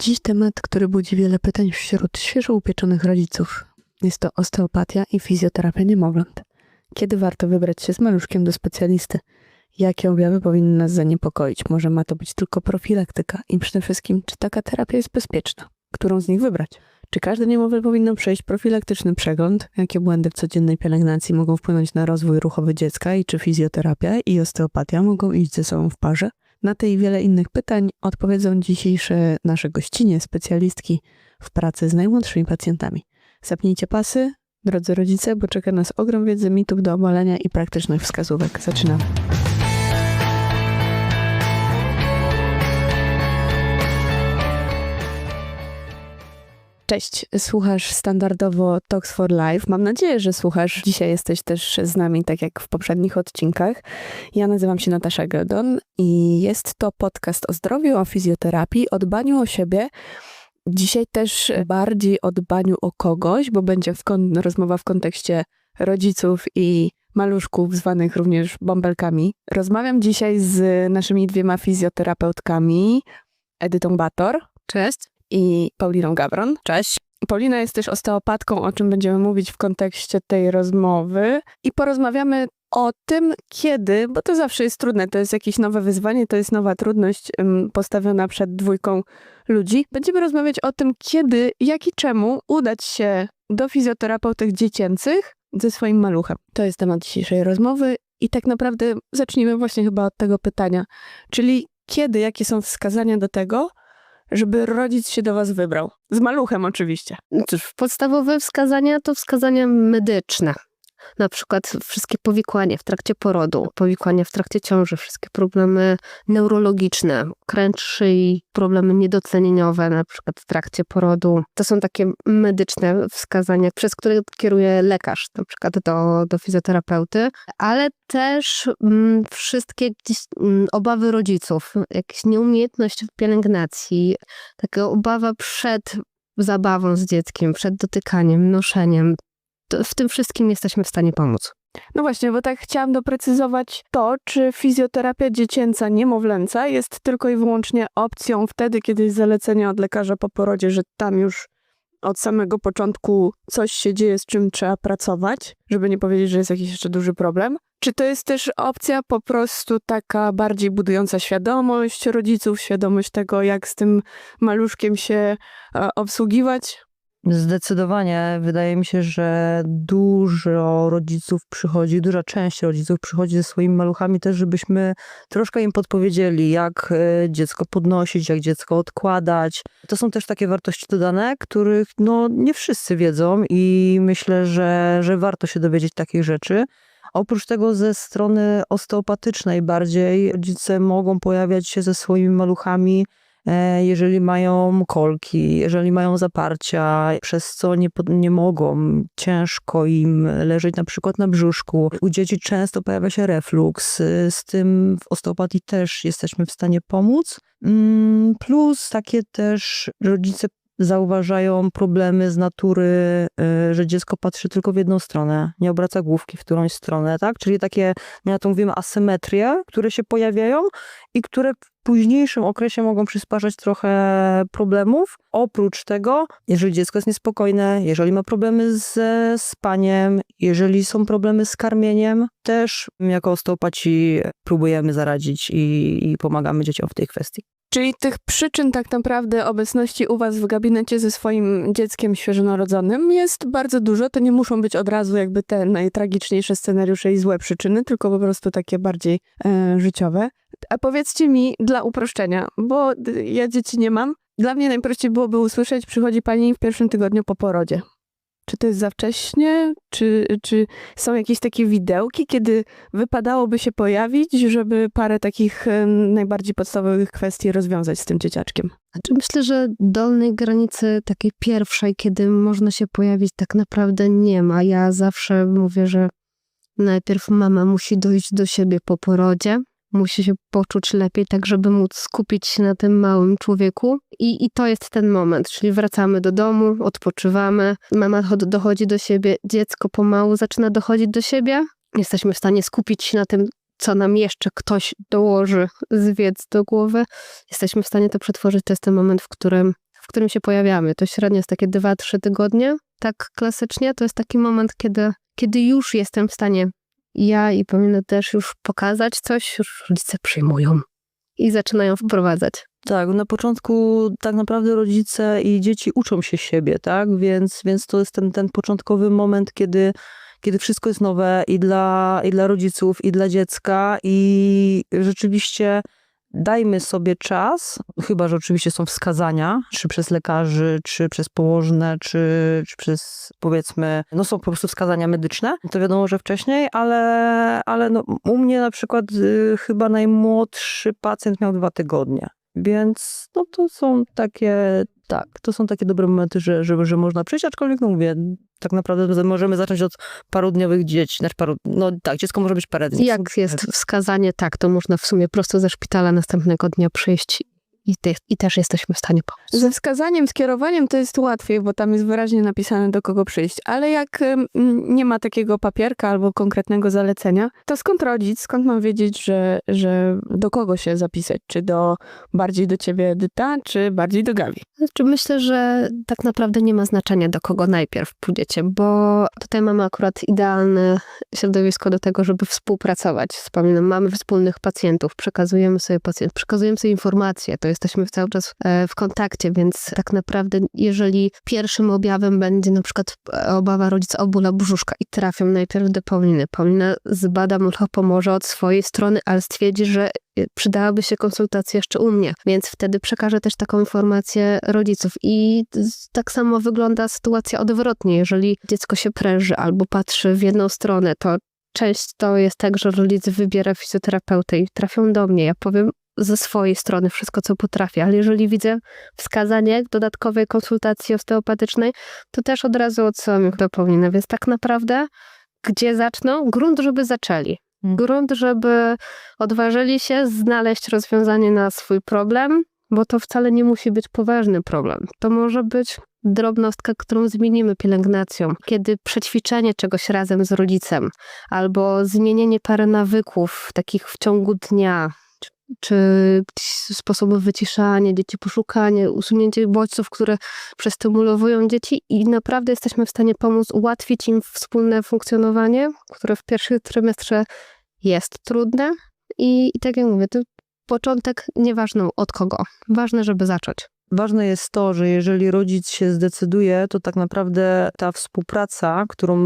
Dziś temat, który budzi wiele pytań wśród świeżo upieczonych rodziców. Jest to osteopatia i fizjoterapia niemowląt. Kiedy warto wybrać się z maluszkiem do specjalisty? Jakie objawy powinny nas zaniepokoić? Może ma to być tylko profilaktyka? I przede wszystkim, czy taka terapia jest bezpieczna? Którą z nich wybrać? Czy każde niemowlę powinno przejść profilaktyczny przegląd? Jakie błędy w codziennej pielęgnacji mogą wpłynąć na rozwój ruchowy dziecka? I czy fizjoterapia i osteopatia mogą iść ze sobą w parze? Na te i wiele innych pytań odpowiedzą dzisiejsze nasze gościnie, specjalistki w pracy z najmłodszymi pacjentami. Zapnijcie pasy, drodzy rodzice, bo czeka nas ogrom wiedzy, mitów do obalenia i praktycznych wskazówek. Zaczynamy. Cześć, słuchasz standardowo Talks for Life. Mam nadzieję, że słuchasz. Dzisiaj jesteś też z nami, tak jak w poprzednich odcinkach. Ja nazywam się Natasza Geldon i jest to podcast o zdrowiu, o fizjoterapii, o dbaniu o siebie. Dzisiaj też bardziej o dbaniu o kogoś, bo będzie rozmowa w kontekście rodziców i maluszków, zwanych również bąbelkami. Rozmawiam dzisiaj z naszymi dwiema fizjoterapeutkami, Edytą Bator. Cześć. I Pauliną Gawron. Cześć. Paulina jest też osteopatką, o czym będziemy mówić w kontekście tej rozmowy. I porozmawiamy o tym, kiedy, bo to zawsze jest trudne, to jest jakieś nowe wyzwanie, to jest nowa trudność postawiona przed dwójką ludzi. Będziemy rozmawiać o tym, kiedy, jak i czemu udać się do fizjoterapeutek dziecięcych ze swoim maluchem. To jest temat dzisiejszej rozmowy i tak naprawdę zacznijmy właśnie chyba od tego pytania, czyli kiedy, jakie są wskazania do tego, żeby rodzic się do was wybrał. Z maluchem oczywiście. Cóż, podstawowe wskazania to wskazania medyczne. Na przykład wszystkie powikłania w trakcie porodu, powikłania w trakcie ciąży, wszystkie problemy neurologiczne, kręcz szyi, problemy niedocenieniowe, na przykład w trakcie porodu. To są takie medyczne wskazania, przez które kieruje lekarz, na przykład do, do fizjoterapeuty, ale też mm, wszystkie gdzieś mm, obawy rodziców, jakieś nieumiejętność w pielęgnacji, taka obawa przed zabawą z dzieckiem, przed dotykaniem, noszeniem. W tym wszystkim jesteśmy w stanie pomóc. No właśnie, bo tak chciałam doprecyzować to, czy fizjoterapia dziecięca, niemowlęca jest tylko i wyłącznie opcją wtedy, kiedy jest zalecenie od lekarza po porodzie, że tam już od samego początku coś się dzieje, z czym trzeba pracować, żeby nie powiedzieć, że jest jakiś jeszcze duży problem. Czy to jest też opcja po prostu taka bardziej budująca świadomość rodziców, świadomość tego, jak z tym maluszkiem się e, obsługiwać? Zdecydowanie. Wydaje mi się, że dużo rodziców przychodzi, duża część rodziców przychodzi ze swoimi maluchami też, żebyśmy troszkę im podpowiedzieli, jak e, dziecko podnosić, jak dziecko odkładać. To są też takie wartości dodane, których no, nie wszyscy wiedzą i myślę, że, że warto się dowiedzieć takich rzeczy. Oprócz tego ze strony osteopatycznej bardziej rodzice mogą pojawiać się ze swoimi maluchami jeżeli mają kolki, jeżeli mają zaparcia, przez co nie, nie mogą, ciężko im leżeć na przykład na brzuszku. U dzieci często pojawia się refluks, y, z tym w osteopatii też jesteśmy w stanie pomóc. Mm, plus takie też rodzice zauważają problemy z natury, y, że dziecko patrzy tylko w jedną stronę, nie obraca główki w którąś stronę, tak? Czyli takie, na to mówimy, asymetrie, które się pojawiają i które w późniejszym okresie mogą przysparzać trochę problemów. Oprócz tego, jeżeli dziecko jest niespokojne, jeżeli ma problemy ze spaniem, jeżeli są problemy z karmieniem, też jako osteopaci próbujemy zaradzić i, i pomagamy dzieciom w tej kwestii. Czyli tych przyczyn tak naprawdę obecności u was w gabinecie ze swoim dzieckiem świeżonarodzonym jest bardzo dużo. To nie muszą być od razu jakby te najtragiczniejsze scenariusze i złe przyczyny, tylko po prostu takie bardziej e, życiowe. A powiedzcie mi dla uproszczenia, bo ja dzieci nie mam. Dla mnie najprościej byłoby usłyszeć, przychodzi pani w pierwszym tygodniu po porodzie. Czy to jest za wcześnie? Czy, czy są jakieś takie widełki, kiedy wypadałoby się pojawić, żeby parę takich najbardziej podstawowych kwestii rozwiązać z tym dzieciaczkiem? Znaczy myślę, że dolnej granicy takiej pierwszej, kiedy można się pojawić, tak naprawdę nie ma. Ja zawsze mówię, że najpierw mama musi dojść do siebie po porodzie, musi się poczuć lepiej, tak żeby móc skupić się na tym małym człowieku. I, I to jest ten moment, czyli wracamy do domu, odpoczywamy, mama dochodzi do siebie, dziecko pomału zaczyna dochodzić do siebie. Jesteśmy w stanie skupić się na tym, co nam jeszcze ktoś dołoży z wiedzy do głowy. Jesteśmy w stanie to przetworzyć. To jest ten moment, w którym którym się pojawiamy. To średnio jest takie 2-3 tygodnie. Tak klasycznie to jest taki moment, kiedy, kiedy już jestem w stanie ja i powinna też już pokazać coś, już rodzice przyjmują i zaczynają wprowadzać. Tak, na początku tak naprawdę rodzice i dzieci uczą się siebie, tak? Więc, więc to jest ten, ten początkowy moment, kiedy, kiedy wszystko jest nowe i dla, i dla rodziców, i dla dziecka, i rzeczywiście dajmy sobie czas, chyba że oczywiście są wskazania, czy przez lekarzy, czy przez położne, czy, czy przez powiedzmy, no są po prostu wskazania medyczne. To wiadomo, że wcześniej, ale, ale no, u mnie na przykład y, chyba najmłodszy pacjent miał dwa tygodnie. Więc no to są takie, tak, to są takie dobre momenty, że, że, że można przyjść, aczkolwiek no mówię, tak naprawdę możemy zacząć od parodniowych dzieci, znaczy paru, no tak, dziecko może być parę dni. Jak jest wskazanie, tak, to można w sumie prosto ze szpitala następnego dnia przyjść i, te, i też jesteśmy w stanie pomóc. Ze wskazaniem, skierowaniem to jest łatwiej, bo tam jest wyraźnie napisane, do kogo przyjść. Ale jak nie ma takiego papierka albo konkretnego zalecenia, to skąd rodzic, skąd mam wiedzieć, że, że do kogo się zapisać? Czy do bardziej do ciebie, Edyta, czy bardziej do Gabi? Znaczy myślę, że tak naprawdę nie ma znaczenia, do kogo najpierw pójdziecie, bo tutaj mamy akurat idealne środowisko do tego, żeby współpracować. Wspominam, mamy wspólnych pacjentów, przekazujemy sobie pacjent, przekazujemy sobie informacje, to jesteśmy cały czas e, w kontakcie, więc tak naprawdę jeżeli pierwszym objawem będzie na przykład e, obawa rodzica o bóla brzuszka i trafią najpierw do Pauliny, Paulina zbada mu to, pomoże od swojej strony, ale stwierdzi, że e, przydałaby się konsultacja jeszcze u mnie, więc wtedy przekażę też taką informację rodziców. I tak samo wygląda sytuacja odwrotnie. Jeżeli dziecko się pręży albo patrzy w jedną stronę, to często jest tak, że rodzic wybiera fizjoterapeutę i trafią do mnie. Ja powiem ze swojej strony wszystko, co potrafię, ale jeżeli widzę wskazanie dodatkowej konsultacji osteopatycznej, to też od razu odsyłam ich do Pauliny. Więc tak naprawdę, gdzie zaczną? Grunt, żeby zaczęli. Mm. Grunt, żeby odważyli się znaleźć rozwiązanie na swój problem, bo to wcale nie musi być poważny problem. To może być drobnostka, którą zmienimy pielęgnacją, kiedy przećwiczenie czegoś razem z rodzicem, albo zmienienie parę nawyków takich w ciągu dnia, czy, sposoby wyciszania dzieci, poszukanie, usunięcie bodźców, które przestymulowują dzieci i naprawdę jesteśmy w stanie pomóc ułatwić im wspólne funkcjonowanie, które w pierwszym trymestrze jest trudne i, i tak jak mówię, to początek nieważne od kogo, ważne, żeby zacząć. Ważne jest to, że jeżeli rodzic się zdecyduje, to tak naprawdę ta współpraca, którą,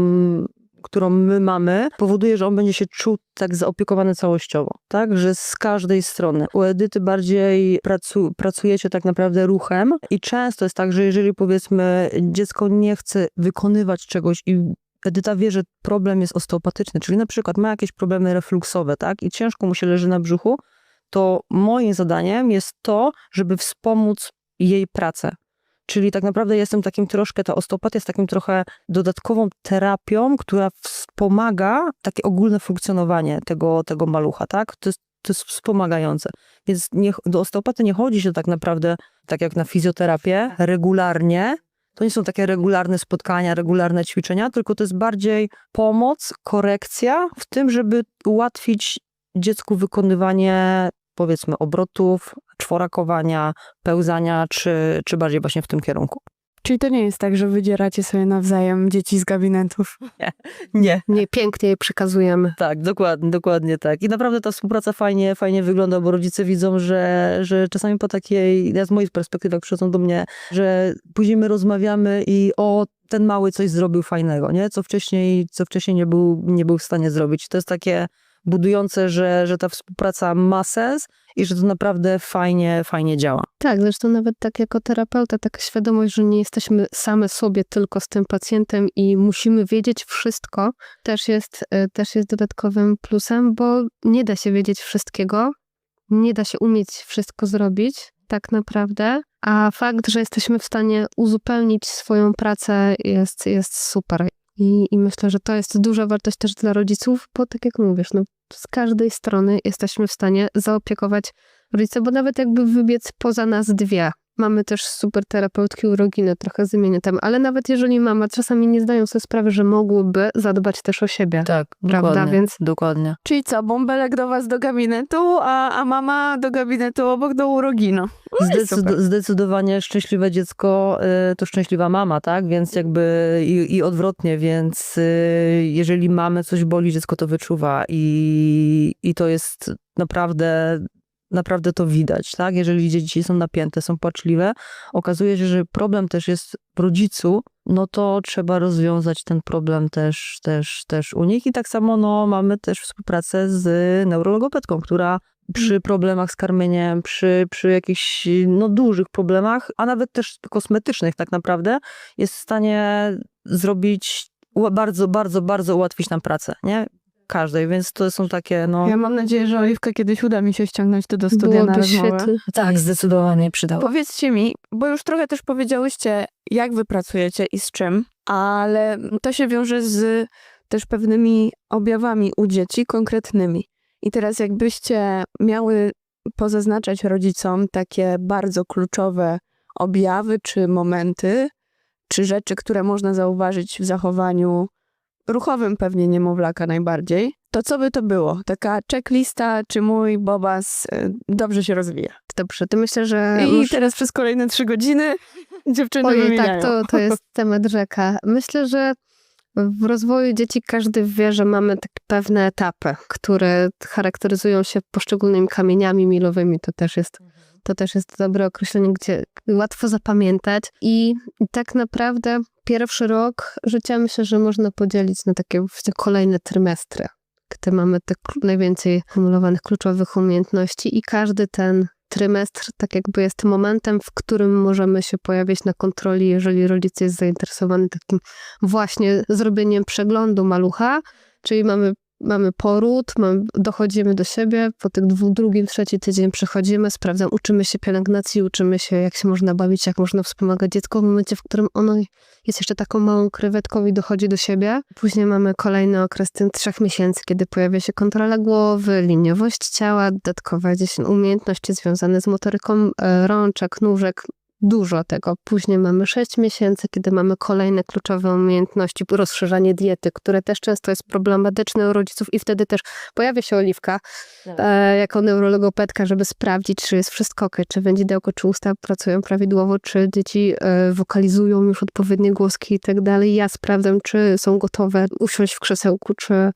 którą my mamy, powoduje, że on będzie się czuł tak zaopiekowany całościowo, tak? Że z każdej strony. U Edyty bardziej pracu, pracujecie tak naprawdę ruchem i często jest tak, że jeżeli powiedzmy dziecko nie chce wykonywać czegoś i Edyta wie, że problem jest osteopatyczny, czyli na przykład ma jakieś problemy refluksowe, tak? I ciężko mu się leży na brzuchu, to moim zadaniem jest to, żeby wspomóc jej pracę. Czyli tak naprawdę jestem takim troszkę, ta osteopatia jest takim trochę dodatkową terapią, która wspomaga takie ogólne funkcjonowanie tego, tego malucha, tak? To jest, to jest wspomagające. Więc nie, do osteopaty nie chodzi się tak naprawdę, tak jak na fizjoterapię, regularnie. To nie są takie regularne spotkania, regularne ćwiczenia, tylko to jest bardziej pomoc, korekcja w tym, żeby ułatwić dziecku wykonywanie powiedzmy obrotów, czworakowania, pełzania, czy, czy bardziej właśnie w tym kierunku. Czyli to nie jest tak, że wydzieracie sobie nawzajem dzieci z gabinetów. Nie. Nie, pięknie je przekazujemy. Tak, dokładnie, dokładnie tak. I naprawdę ta współpraca fajnie, fajnie wygląda, bo rodzice widzą, że, że czasami po takiej, ja z mojej perspektywy, jak przychodzą do mnie, że później my rozmawiamy i o, ten mały coś zrobił fajnego, nie? Co wcześniej, co wcześniej nie był, nie był w stanie zrobić. To jest takie budujące, że, że ta współpraca ma sens i że to naprawdę fajnie, fajnie działa. Tak, zresztą nawet tak jako terapeuta, taka świadomość, że nie jesteśmy same sobie tylko z tym pacjentem i musimy wiedzieć wszystko, też jest, e, też jest dodatkowym plusem, bo nie da się wiedzieć wszystkiego, nie da się umieć wszystko zrobić, tak naprawdę, a fakt, że jesteśmy w stanie uzupełnić swoją pracę jest, jest super. I, I myślę, że to jest duża wartość też dla rodziców, bo tak jak mówisz, no, z każdej strony jesteśmy w stanie zaopiekować rodzica, bo nawet jakby wybiec poza nas dwie, Mamy też super terapeutki uroginy, trochę zmienię tam, ale nawet jeżeli mama czasami nie zdają sobie sprawy, że mogłyby zadbać też o siebie. Tak, Prawda, dokładnie. więc- Dokładnie. Czyli co, bąbelek do was do gabinetu, a, a mama do gabinetu obok do urogino. No Zdecyd- zdecydowanie szczęśliwe dziecko y, to szczęśliwa mama, tak? Więc jakby i, i odwrotnie, więc y, jeżeli mamy coś boli, dziecko to wyczuwa i, i to jest naprawdę, naprawdę to widać, tak? Jeżeli dzieci są napięte, są płaczliwe, okazuje się, że problem też jest w rodzicu, no to trzeba rozwiązać ten problem też, też, też u nich i tak samo no, mamy też współpracę z neurologopedką, która przy problemach z karmieniem, przy, przy jakichś no, dużych problemach, a nawet też kosmetycznych tak naprawdę, jest w stanie zrobić, bardzo, bardzo, bardzo ułatwić nam pracę, nie? Każdej, więc to są takie, no... Ja mam nadzieję, że Oliwka kiedyś uda mi się ściągnąć to do studia Byłoby na rozmowę. świetnie. Tak, zdecydowanie przydało. Powiedzcie mi, bo już trochę też powiedziałyście, jak wy pracujecie i z czym, ale to się wiąże z też pewnymi objawami u dzieci konkretnymi. I teraz jakbyście miały pozaznaczać rodzicom takie bardzo kluczowe objawy czy momenty, czy rzeczy, które można zauważyć w zachowaniu ruchowym pewnie niemowlaka najbardziej, to co by to było? Taka checklista, czy mój Bobas y, dobrze się rozwija? Dobrze, to myślę, że... I muszę- teraz przez kolejne trzy godziny dziewczyny Ojej, wymieniają. tak, to, to jest temat rzeka. Myślę, że w rozwoju dzieci każdy wie, że mamy takie pewne etapy, które charakteryzują się poszczególnymi kamieniami milowymi. To też jest, to też jest dobre określenie, gdzie łatwo zapamiętać. I tak naprawdę pierwszy rok życia myślę, że można podzielić na takie właśnie kolejne trymestry, gdy mamy klu- najwięcej kumulowanych kluczowych umiejętności i każdy ten trymestr tak jakby jest momentem, w którym możemy się pojawić na kontroli, jeżeli rodzic jest zainteresowany takim właśnie zrobieniem przeglądu malucha, czyli mamy, mamy poród, mamy, dochodzimy do siebie, po tym dwu, drugim, trzeci tydzień przechodzimy, sprawdzam, uczymy się pielęgnacji, uczymy się jak się można bawić, jak można wspomagać dziecko w momencie, w którym ono jest jeszcze taką małą krewetką i dochodzi do siebie. Później mamy kolejny okres tym trzech miesięcy, kiedy pojawia się kontrola głowy, liniowość ciała, dodatkowe gdzieś umiejętności związane z motoryką e, rączek, nóżek, dużo tego. Później mamy 6 miesięcy, kiedy mamy kolejne kluczowe umiejętności, rozszerzanie diety, które też często jest problematyczne u rodziców i wtedy też pojawia się oliwka e, jako neurologopedka, żeby sprawdzić, czy jest wszystko ok, czy wędzidełko, czy usta pracują prawidłowo, czy dzieci e, wokalizują już odpowiednie głoski i tak dalej. Ja sprawdzam, czy są gotowe usiąść w krzesełku, czy,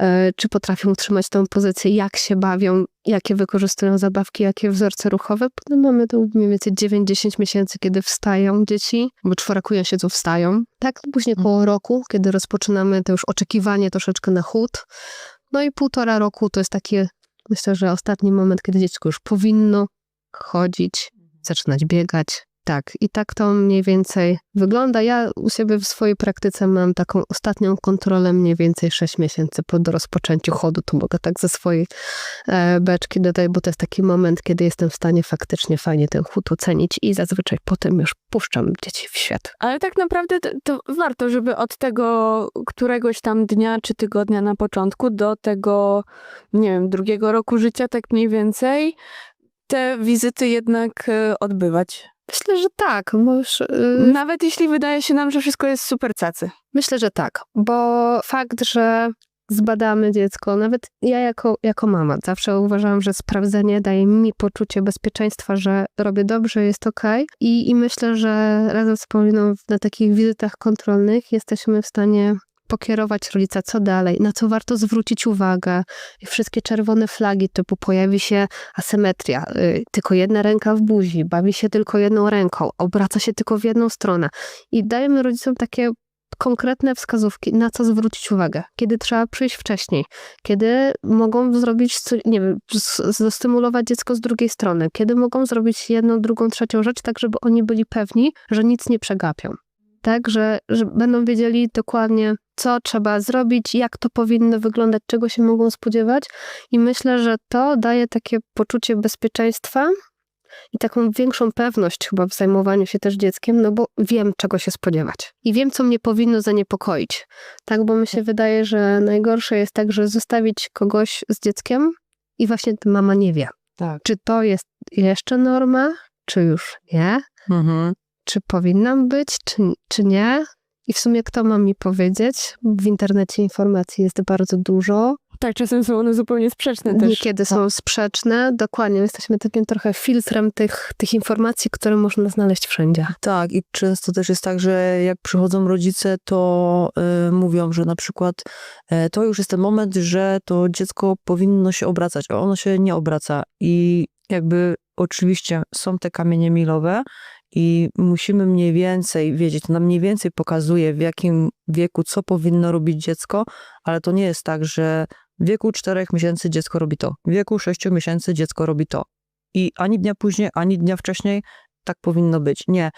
e, czy potrafią utrzymać tą pozycję, jak się bawią, jakie wykorzystują zabawki, jakie wzorce ruchowe. Potem mamy to mniej więcej 9-10 miesięcy, kiedy wstają dzieci, bo czworakują siedzą, wstają. Tak, później koło roku, kiedy rozpoczynamy to już oczekiwanie troszeczkę na chód. No i półtora roku to jest taki, myślę, że ostatni moment, kiedy dziecko już powinno chodzić, zaczynać biegać. Tak, i tak to mniej więcej wygląda. Ja u siebie w swojej praktyce mam taką ostatnią kontrolę mniej więcej 6 miesięcy po rozpoczęciu chodu. Tu mogę tak ze swojej e, beczki dodać, bo to jest taki moment, kiedy jestem w stanie faktycznie fajnie ten chód ocenić i zazwyczaj potem już puszczam dzieci w świat. Ale tak naprawdę to, to warto, żeby od tego któregoś tam dnia czy tygodnia na początku do tego, nie wiem, drugiego roku życia, tak mniej więcej, te wizyty jednak e, odbywać. Myślę, że tak, już, y, Nawet jeśli wydaje się nam, że wszystko jest super cacy. Myślę, że tak, bo fakt, że zbadamy dziecko, nawet ja jako, jako mama zawsze uważam, że sprawdzenie daje mi poczucie bezpieczeństwa, że robię dobrze, jest okej. I, I myślę, że razem z Pauliną na takich wizytach kontrolnych jesteśmy w stanie pokierować rodzica, co dalej, na co warto zwrócić uwagę. I wszystkie czerwone flagi typu pojawi się asymetria, y, tylko jedna ręka w buzi, bawi się tylko jedną ręką, obraca się tylko w jedną stronę. I dajemy rodzicom takie konkretne wskazówki, na co zwrócić uwagę, kiedy trzeba przyjść wcześniej, kiedy mogą zrobić, nie wiem, zastymulować dziecko z drugiej strony, kiedy mogą zrobić jedną, drugą, trzecią rzecz, tak żeby oni byli pewni, że nic nie przegapią. Tak, że, że będą wiedzieli dokładnie, co trzeba zrobić, jak to powinno wyglądać, czego się mogą spodziewać. I myślę, że to daje takie poczucie bezpieczeństwa i taką większą pewność chyba w zajmowaniu się też dzieckiem, no bo wiem, czego się spodziewać. I wiem, co mnie powinno zaniepokoić. Tak, bo mi się wydaje, że najgorsze jest tak, że zostawić kogoś z dzieckiem i właśnie mama nie wie, Tak. czy to jest jeszcze norma, czy już nie, Mhm. czy powinnam być, czy, czy nie. I w sumie kto ma mi powiedzieć? W internecie informacji jest bardzo dużo. Tak, czasem są one zupełnie sprzeczne też. Niekiedy są sprzeczne. Dokładnie, jesteśmy takim trochę filtrem tych, tych informacji, które można znaleźć wszędzie. Tak, i często też jest tak, że jak przychodzą rodzice, to y, mówią, że na przykład e, to już jest ten moment, że to dziecko powinno się obracać, a ono się nie obraca. I jakby oczywiście są te kamienie milowe i musimy mniej więcej wiedzieć, nam mniej więcej pokazuje, w jakim wieku co powinno robić dziecko, ale to nie jest tak, że w wieku 4 miesięcy dziecko robi to, w wieku 6 miesięcy dziecko robi to. I ani dnia później, ani dnia wcześniej tak powinno być. Nie.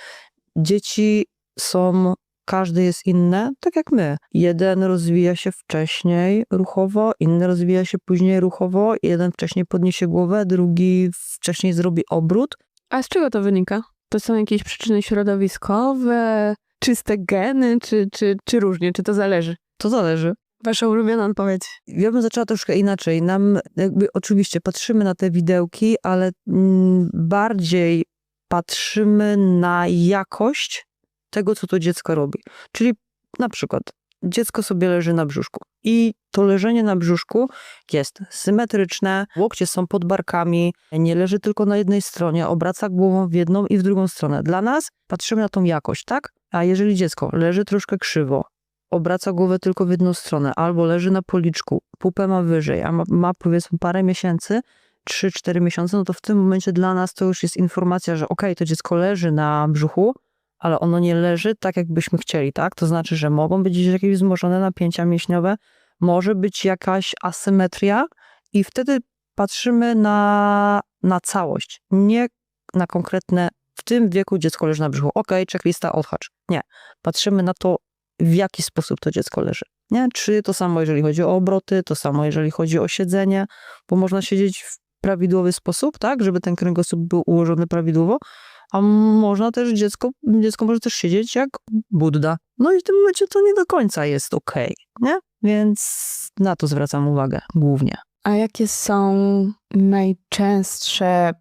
Dzieci są, każdy jest inny, tak jak my. Jeden rozwija się wcześniej ruchowo, inny rozwija się później ruchowo, jeden wcześniej podniesie głowę, drugi wcześniej zrobi obrót. A z czego to wynika? To są jakieś przyczyny środowiskowe, czyste geny, czy, czy, czy różnie? Czy to zależy? To zależy. Wasza ulubiona odpowiedź. Ja bym zaczęła troszkę inaczej. Nam jakby oczywiście patrzymy na te widełki, ale mm, bardziej patrzymy na jakość tego, co to dziecko robi. Czyli na przykład dziecko sobie leży na brzuszku i to leżenie na brzuszku jest symetryczne, łokcie są pod barkami, nie leży tylko na jednej stronie, obraca głową w jedną i w drugą stronę. Dla nas patrzymy na tą jakość, tak? A jeżeli dziecko leży troszkę krzywo, obraca głowę tylko w jedną stronę, albo leży na policzku, pupę ma wyżej, a ma, ma powiedzmy parę miesięcy, 3-4 miesiące, no to w tym momencie dla nas to już jest informacja, że okej, to dziecko leży na brzuchu, ale ono nie leży tak, jakbyśmy chcieli, tak? To znaczy, że mogą być jakieś wzmożone napięcia mięśniowe, może być jakaś asymetria i wtedy patrzymy na, na całość, nie na konkretne, w tym wieku dziecko leży na brzuchu. Okej, checklista, odhacz. Nie. Patrzymy na to, w jaki sposób to dziecko leży. Nie? Czy to samo, jeżeli chodzi o obroty, to samo, jeżeli chodzi o siedzenie, bo można siedzieć w prawidłowy sposób, tak, żeby ten kręgosłup był ułożony prawidłowo, a można też dziecko, dziecko może też siedzieć jak Budda. No i w tym momencie to nie do końca jest okej, nie? Więc na to zwracam uwagę głównie. A jakie są najczęstsze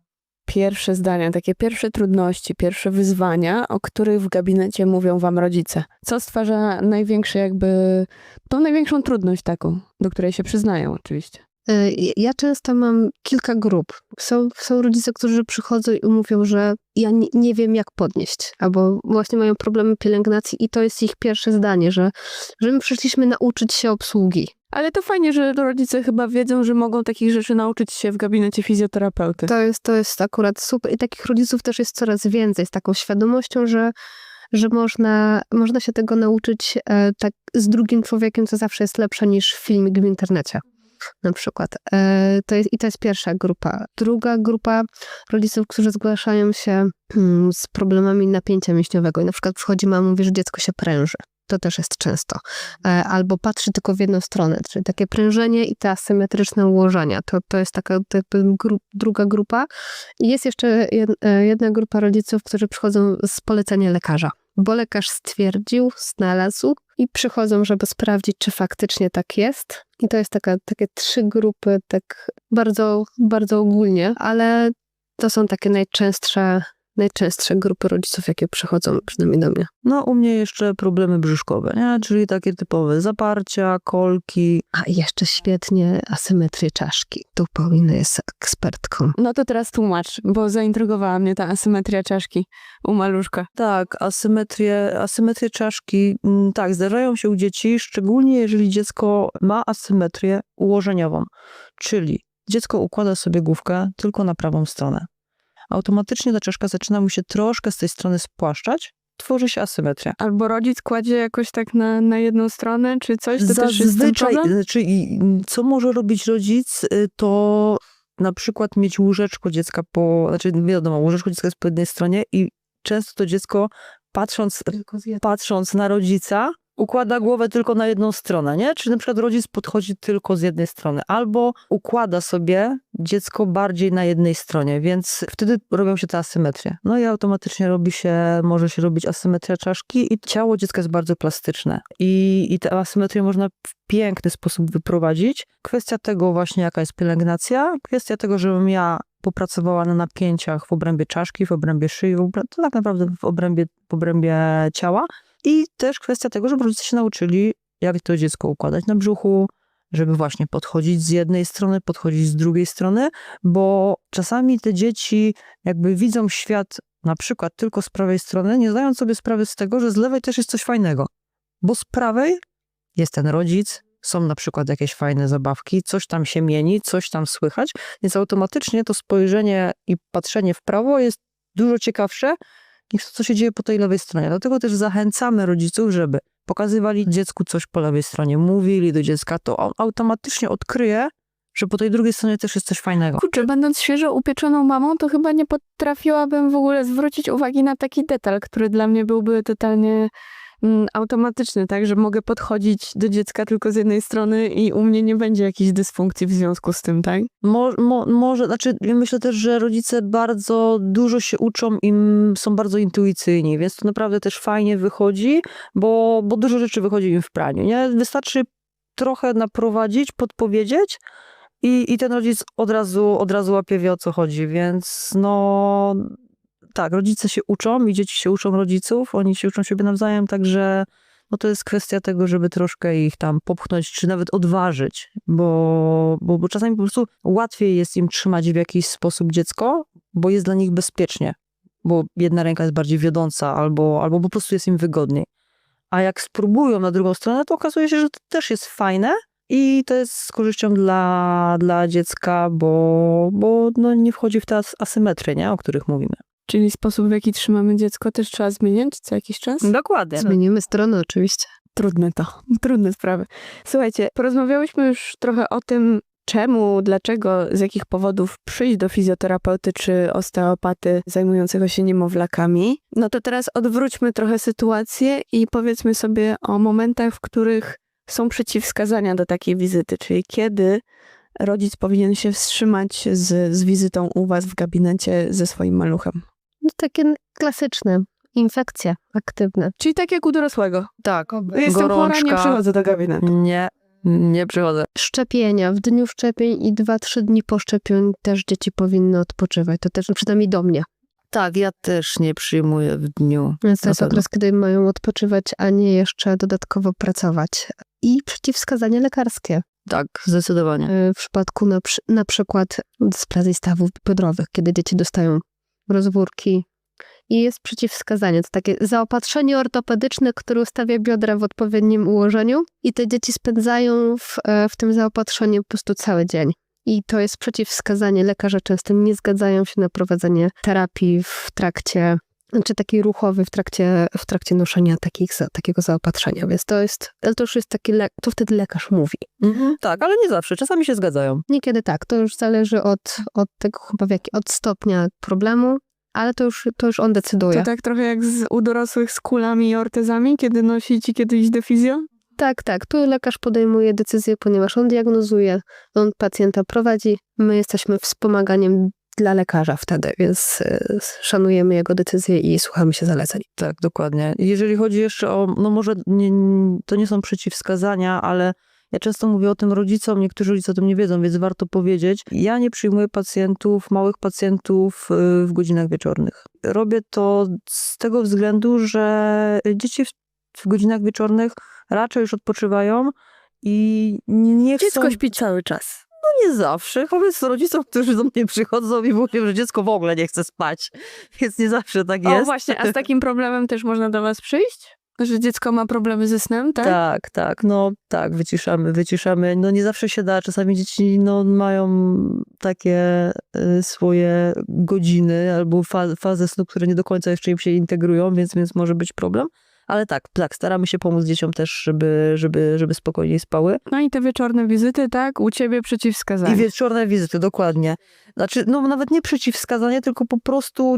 pierwsze zdania, takie pierwsze trudności, pierwsze wyzwania, o których w gabinecie mówią wam rodzice? Co stwarza największe jakby, tą największą trudność taką, do której się przyznają oczywiście? Y, Ja często mam kilka grup. Są, są rodzice, którzy przychodzą i mówią, że ja nie, nie wiem, jak podnieść, albo właśnie mają problemy pielęgnacji, i to jest ich pierwsze zdanie, że, że my przyszliśmy nauczyć się obsługi. Ale to fajnie, że rodzice chyba wiedzą, że mogą takich rzeczy nauczyć się w gabinecie fizjoterapeuty. To jest, to jest akurat super. I takich rodziców też jest coraz więcej, z taką świadomością, że, że można, można się tego nauczyć e, tak z drugim człowiekiem, co zawsze jest lepsze niż filmik w internecie. Na przykład. E, to jest, I to jest pierwsza grupa. Druga grupa rodziców, którzy zgłaszają się mm, z problemami napięcia mięśniowego. I na przykład przychodzi mama, mówi, że dziecko się pręży. To też jest często. E, albo patrzy tylko w jedną stronę, czyli takie prężenie i te asymetryczne ułożenia. To, to jest taka gru, druga grupa. I jest jeszcze e, jedna grupa rodziców, którzy przychodzą z polecenia lekarza. Bo lekarz stwierdził, znalazł i przychodzą, żeby sprawdzić, czy faktycznie tak jest. I to jest taka, takie trzy grupy, tak bardzo, bardzo ogólnie, ale to są takie najczęstsze, najczęstsze grupy rodziców, jakie przychodzą przynajmniej do mnie. No, u mnie jeszcze problemy brzuszkowe, nie? czyli takie typowe zaparcia, kolki. A jeszcze świetnie asymetrię czaszki. Tu Paulina jest ekspertką. No to teraz tłumacz, bo zaintrygowała mnie ta asymetria czaszki u maluszka. Tak, asymetrie, asymetrie czaszki, mm, tak, zdarzają się u dzieci, szczególnie jeżeli dziecko ma asymetrię ułożeniową, czyli dziecko układa sobie główkę tylko na prawą stronę. Automatycznie ta czaszka zaczyna mu się troszkę z tej strony spłaszczać, tworzy się asymetria. Albo rodzic kładzie jakoś tak na, na jedną stronę, czy coś, to też jest Zazwyczaj, znaczy, i- co może robić rodzic, y, to na przykład mieć łóżeczko dziecka po, znaczy wiadomo, łóżeczko dziecka jest po jednej stronie i często to dziecko patrząc, patrząc na rodzica, układa głowę tylko na jedną stronę, nie? Czy na przykład rodzic podchodzi tylko z jednej strony, albo układa sobie dziecko bardziej na jednej stronie, więc wtedy robią się te asymetrie. No i automatycznie robi się, może się robić asymetria czaszki i ciało dziecka jest bardzo plastyczne. I, i tę asymetrię można w piękny sposób wyprowadzić. Kwestia tego właśnie, jaka jest pielęgnacja, kwestia tego, żebym ja popracowała na napięciach w obrębie czaszki, w obrębie szyi, w obrę- to tak naprawdę w obrębie, w obrębie ciała. I też kwestia tego, żeby rodzice się nauczyli, jak to dziecko układać na brzuchu, żeby właśnie podchodzić z jednej strony, podchodzić z drugiej strony, bo czasami te dzieci jakby widzą świat na przykład tylko z prawej strony, nie zdając sobie sprawy z tego, że z lewej też jest coś fajnego. Bo z prawej jest ten rodzic, są na przykład jakieś fajne zabawki, coś tam się mieni, coś tam słychać, więc automatycznie to spojrzenie i patrzenie w prawo jest dużo ciekawsze co się dzieje po tej lewej stronie. Dlatego też zachęcamy rodziców, żeby pokazywali dziecku coś po lewej stronie, mówili do dziecka, to on automatycznie odkryje, że po tej drugiej stronie też jest coś fajnego. Kurczę, będąc świeżo upieczoną mamą, to chyba nie potrafiłabym w ogóle zwrócić uwagi na taki detal, który dla mnie byłby totalnie automatyczny, tak, że mogę podchodzić do dziecka tylko z jednej strony i u mnie nie będzie jakiejś dysfunkcji w związku z tym, tak? Mo, mo, może, znaczy myślę też, że rodzice bardzo dużo się uczą i są bardzo intuicyjni, więc to naprawdę też fajnie wychodzi, bo, bo dużo rzeczy wychodzi im w praniu, nie? Wystarczy trochę naprowadzić, podpowiedzieć i, i ten rodzic od razu, od razu łapie, wie o co chodzi, więc no tak, rodzice się uczą i dzieci się uczą rodziców, oni się uczą siebie nawzajem, także no to jest kwestia tego, żeby troszkę ich tam popchnąć, czy nawet odważyć, bo, bo, bo czasami po prostu łatwiej jest im trzymać w jakiś sposób dziecko, bo jest dla nich bezpiecznie, bo jedna ręka jest bardziej wiodąca, albo, albo po prostu jest im wygodniej. A jak spróbują na drugą stronę, to okazuje się, że to też jest fajne i to jest z korzyścią dla, dla dziecka, bo, bo no nie wchodzi w te as- asymetrie, nie? o których mówimy. Czyli sposób, w jaki trzymamy dziecko, też trzeba zmieniać co jakiś czas? Dokładnie. Zmienimy stronę oczywiście. Trudne to, trudne sprawy. Słuchajcie, porozmawiałyśmy już trochę o tym, czemu, dlaczego, z jakich powodów przyjść do fizjoterapeuty czy osteopaty zajmującego się niemowlakami. No to teraz odwróćmy trochę sytuację i powiedzmy sobie o momentach, w których są przeciwwskazania do takiej wizyty, czyli kiedy rodzic powinien się wstrzymać z, z wizytą u was w gabinecie ze swoim maluchem. No, takie klasyczne. Infekcje aktywne. Czyli tak jak u dorosłego. Tak. Jestem chora, nie Gorączka. przychodzę do gabinetu. Nie, nie przychodzę. Szczepienia. W dniu szczepień i 2-3 dni po szczepieniu też dzieci powinny odpoczywać. To też przynajmniej do mnie. Tak, ja też nie przyjmuję w dniu. Więc to jest okres, kiedy mają odpoczywać, a nie jeszcze dodatkowo pracować. I przeciwwskazania lekarskie. Tak, zdecydowanie. Y, W przypadku na, przy, na przykład dysplazji stawów biodrowych, kiedy dzieci dostają rozwórki i jest przeciwwskazanie. To takie zaopatrzenie ortopedyczne, które ustawia biodra w odpowiednim ułożeniu i te dzieci spędzają w, e, w tym zaopatrzeniu po prostu cały dzień. I to jest przeciwwskazanie. Lekarze często nie zgadzają się na prowadzenie terapii w trakcie, czy takiej ruchowej w trakcie, w trakcie noszenia takich, za- takiego zaopatrzenia. Więc to jest, ale to już jest taki, le, to wtedy lekarz mówi. Mhm, tak, ale nie zawsze. Czasami się zgadzają. Niekiedy tak, to już zależy od, od tego chyba w jaki, od stopnia problemu, ale to już, to już on decyduje. To tak trochę jak z, u dorosłych z kulami i ortezami, kiedy nosić i kiedy iść do fizjo? Tak, tak, tu lekarz podejmuje decyzję, ponieważ on diagnozuje, on pacjenta prowadzi, my jesteśmy wspomaganiem dla lekarza wtedy, więc y, szanujemy jego decyzję i słuchamy się zaleceń. Tak, dokładnie. Jeżeli chodzi jeszcze o, no może nie, to nie są przeciwwskazania, ale ja często mówię o tym rodzicom, niektórzy rodzice o tym nie wiedzą, więc warto powiedzieć. Ja nie przyjmuję pacjentów, małych pacjentów y, w godzinach wieczornych. Robię to z tego względu, że dzieci w, w godzinach wieczornych raczej już odpoczywają i nie chcą... Dziecko śpi cały czas. No nie zawsze. Powiedz rodzicom, którzy do mnie przychodzą i mówią, że dziecko w ogóle nie chce spać. Więc nie zawsze tak jest. O właśnie, a z takim problemem też można do was przyjść? Że dziecko ma problemy ze snem, tak? Tak, tak, no tak, wyciszamy, wyciszamy. No nie zawsze się da, czasami dzieci no, mają takie y, swoje godziny albo fa fazę snu, które nie do końca jeszcze im się integrują, więc, więc może być problem. Ale tak, tak, staramy się pomóc dzieciom też, żeby, żeby, żeby spokojniej spały. No i te wieczorne wizyty, tak? U ciebie przeciwwskazania. I wieczorne wizyty, dokładnie. Znaczy, no nawet nie przeciwwskazanie, tylko po prostu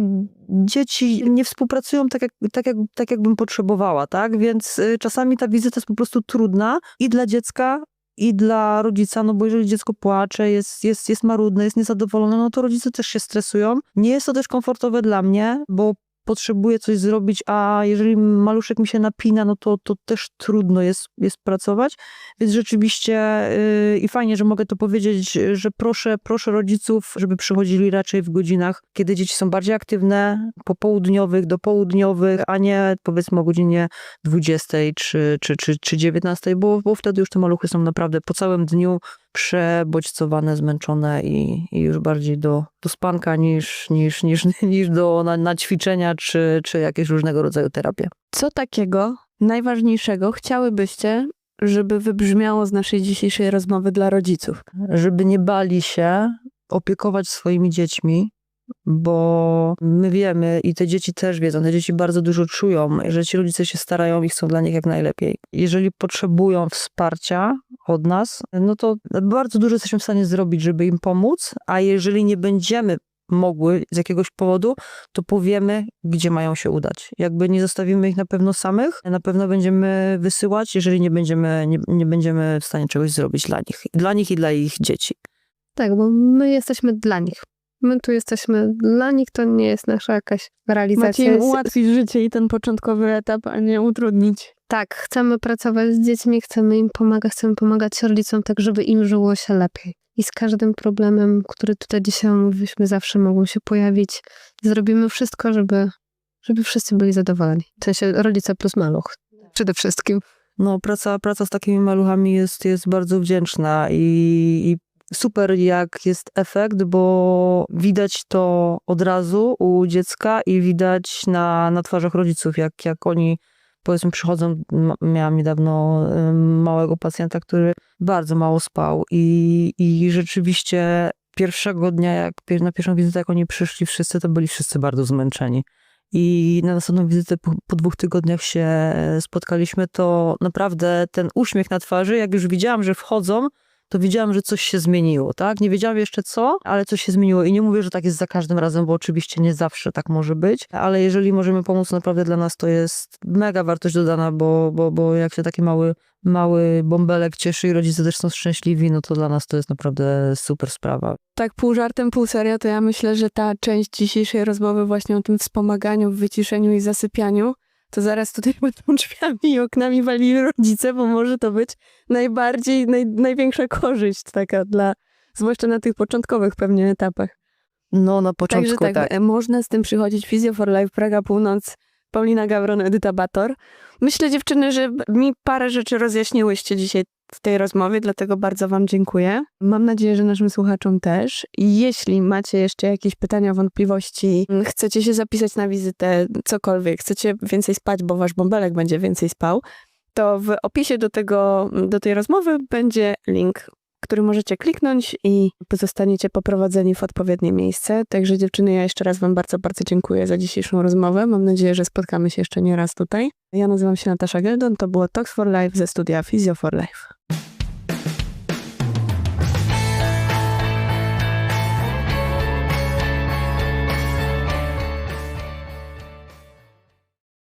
dzieci nie współpracują tak, jak, tak, jak, tak jakbym potrzebowała, tak? Więc y, czasami ta wizyta jest po prostu trudna i dla dziecka, i dla rodzica, no bo jeżeli dziecko płacze, jest, jest, jest marudne, jest niezadowolone, no to rodzice też się stresują. Nie jest to też komfortowe dla mnie, bo potrzebuję coś zrobić, a jeżeli maluszek mi się napina, no to, to też trudno jest, jest pracować. Więc rzeczywiście yy, i fajnie, że mogę to powiedzieć, że proszę, proszę rodziców, żeby przychodzili raczej w godzinach, kiedy dzieci są bardziej aktywne, popołudniowych, do południowych, a nie powiedzmy o godzinie 20 czy, czy, czy, czy 19, bo, bo wtedy już te maluchy są naprawdę po całym dniu przebodźcowane, zmęczone i, i już bardziej do, do spanka niż, niż, niż, niż do na, na ćwiczenia czy, czy jakieś różnego rodzaju terapie. Co takiego najważniejszego chciałybyście, żeby wybrzmiało z naszej dzisiejszej rozmowy dla rodziców? żeby nie bali się opiekować swoimi dziećmi, bo my wiemy i te dzieci też wiedzą, te dzieci bardzo dużo czują, że ci rodzice się starają i chcą dla nich jak najlepiej. Jeżeli potrzebują wsparcia od nas, no to bardzo dużo jesteśmy w stanie zrobić, żeby im pomóc, a jeżeli nie będziemy mogły z jakiegoś powodu, to powiemy, gdzie mają się udać. Jakby nie zostawimy ich na pewno samych, na pewno będziemy wysyłać, jeżeli nie będziemy, nie, nie będziemy w stanie czegoś zrobić dla nich. Dla nich i dla ich dzieci. Tak, bo my jesteśmy dla nich. My tu jesteśmy dla nich, to nie jest nasza jakaś Macie realizacja. im Jest- ułatwić życie i ten początkowy etap, a nie utrudnić. Tak, chcemy pracować z dziećmi, chcemy im pomagać, chcemy pomagać rodzicom, tak żeby im żyło się lepiej. I z każdym problemem, który tutaj dzisiaj omówiliśmy, zawsze mogą się pojawić. Zrobimy wszystko, żeby, żeby wszyscy byli zadowoleni. W sensie rodzice plus maluch. Przede wszystkim. No, praca, praca z takimi maluchami jest, jest bardzo wdzięczna i, i super jak jest efekt, bo widać to od razu u dziecka i widać na, na twarzach rodziców, jak, jak oni powiedzmy przychodzą, miałam niedawno małego pacjenta, który bardzo mało spał i, i rzeczywiście pierwszego dnia, jak na pierwszą wizytę, jak oni przyszli wszyscy, to byli wszyscy bardzo zmęczeni. I na następną wizytę po, po dwóch tygodniach się spotkaliśmy, to naprawdę ten uśmiech na twarzy, jak już widziałam, że wchodzą, to widziałam, że coś się zmieniło, tak? Nie wiedziałam jeszcze co, ale coś się zmieniło. I nie mówię, że tak jest za każdym razem, bo oczywiście nie zawsze tak może być, ale jeżeli możemy pomóc, naprawdę dla nas to jest mega wartość dodana, bo, bo, bo jak się taki mały, mały bąbelek cieszy i rodzice też są szczęśliwi, no to dla nas to jest naprawdę super sprawa. Tak pół żartem, pół serio, to ja myślę, że ta część dzisiejszej rozmowy właśnie o tym wspomaganiu, wyciszeniu i zasypianiu, to zaraz tutaj będą drzwiami i oknami walili rodzice, bo może to być najbardziej, naj, największa korzyść taka dla, zwłaszcza na tych początkowych pewnie etapach. No na początku Także tak, tak. można z tym przychodzić. Physio for Life, Praga Północ, Paulina Gawron, Edyta Bator. Myślę dziewczyny, że mi parę rzeczy rozjaśniłyście dzisiaj w tej rozmowie, dlatego bardzo wam dziękuję. Mam nadzieję, że naszym słuchaczom też. Jeśli macie jeszcze jakieś pytania, wątpliwości, chcecie się zapisać na wizytę, cokolwiek, chcecie więcej spać, bo wasz bąbelek będzie więcej spał, to w opisie do, tego, do tej rozmowy będzie link który możecie kliknąć i pozostaniecie poprowadzeni w odpowiednie miejsce. Także dziewczyny, ja jeszcze raz Wam bardzo, bardzo dziękuję za dzisiejszą rozmowę. Mam nadzieję, że spotkamy się jeszcze nie raz tutaj. Ja nazywam się Natasza Geldon, to było Talks for Life ze studia Physio for Life.